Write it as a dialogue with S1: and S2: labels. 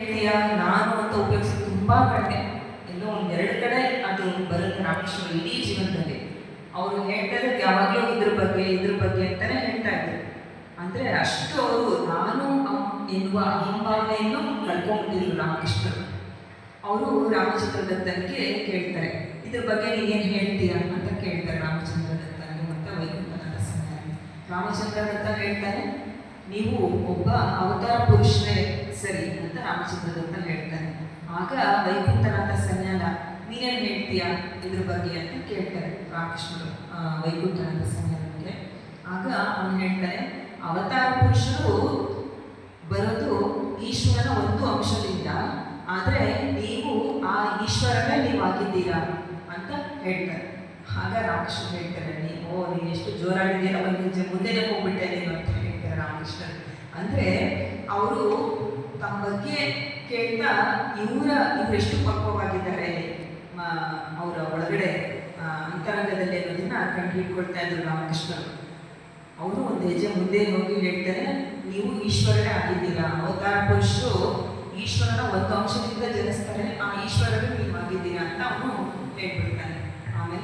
S1: ಹೇಳ್ತೀಯ ನಾನು ಅಂತ ಉಪಯೋಗಿಸೋದು ತುಂಬಾ ಕಡಿಮೆ ಎಲ್ಲೋ ಒಂದೆರಡು ಕಡೆ ಅದು ಬರುತ್ತೆ ರಾಮೇಶ್ವರ ಇಡೀ ಜೀವನದಲ್ಲಿ. ಅವರು ಹೇಳ್ತಾ ಇದ್ದಕ್ಕೆ ಯಾವಾಗಲೂ ಇದ್ರ ಬಗ್ಗೆ ಇದ್ರ ಬಗ್ಗೆ ಅಂತಾನೆ ಹೇಳ್ತಾ ಇದ್ರು ಅಂದ್ರೆ ಅಷ್ಟು ಅವರು ನಾನು ಎನ್ನುವ ಅಹಂಭಾವನೆಯನ್ನು ಕಳ್ಕೊಂಡಿದ್ರು ರಾಮಕೃಷ್ಣರು. ಅವರು ರಾಮಚಂದ್ರ ದತ್ತನಿಗೆ ಕೇಳ್ತಾರೆ, ಇದ್ರ ಬಗ್ಗೆ ನೀನೇನು ಹೇಳ್ತೀಯಾ? ಅಂತ ಕೇಳ್ತಾರೆ ರಾಮಚಂದ್ರ ಮತ್ತೆ ವೈಕುಂಠನಾಥ ಸಮಯ ರಾಮಚಂದ್ರ ಹೇಳ್ತಾನೆ ನೀವು ಒಬ್ಬ ಅವತಾರ ಪುರುಷರೇ ಅಂತ ಹೇಳ್ತಾರೆ. ಆಗ ವೈಕುಂಠನಾಥ ಸನ್ಯಾಲ, ನೀನೇನು ಹೇಳ್ತೀಯಾ ಇದ್ರ ಬಗ್ಗೆ ಅಂತ ಕೇಳ್ತಾರೆ ರಾಮಕೃಷ್ಣರು ವೈಕುಂಠನಾಥ ಸನ್ಯಾಲಕ್ಕೆ ಆಗ ಅವನು ಹೇಳ್ತಾರೆ ಅವತಾರ ಪುರುಷರು ಬರೋದು ಈಶ್ವರನ ಒಂದು ಅಂಶದಿಂದ, ಆದರೆ ನೀವು ಆ ಈಶ್ವರನೇ ನೀವು ಆಗಿದ್ದೀರಾ ಅಂತ ಹೇಳ್ತಾರೆ. ಆಗ ರಾಮಕೃಷ್ಣ ಹೇಳ್ತಾರೆ, ನೀವು, ನೀನು ಎಷ್ಟು ಜೋರಾಗಿದ್ದೀರ ಒಂದು ಮುಂದೆನೇ ಹೋಗ್ಬಿಟ್ಟೆ ನೀನು ಅಂತ ಹೇಳ್ತಾರೆ ರಾಮಕೃಷ್ಣ ಅಂದರೆ, ಅವರು ತಮ್ಮ ಬಗ್ಗೆ ಕೇಳ್ತಾ ಇವರ ಇವರೆಷ್ಟು ಪಕ್ವವಾಗಿದ್ದಾರೆ ಅವರ ಒಳಗಡೆ ಅಂತರಂಗದಲ್ಲಿ ಅನ್ನೋದನ್ನ ಕಂಡು ಹಿಡ್ಕೊಳ್ತಾ ಇದ್ರು ರಾಮಕೃಷ್ಣರು. ಅವರು ಒಂದು ಹೆಜ್ಜೆ ಮುಂದೆ ಹೋಗಿ ಹೇಳ್ತಾರೆ, ನೀವು ಈಶ್ವರನೇ ಆಗಿದ್ದೀರಾ? ಅವತಾರ ಪುರುಷರು ಈಶ್ವರನ ಒಂದು ಅಂಶದಿಂದ ಜನಿಸ್ತಾರೆ, ಆ ಈಶ್ವರನೇ ನೀವು ಆಗಿದ್ದೀರಾ?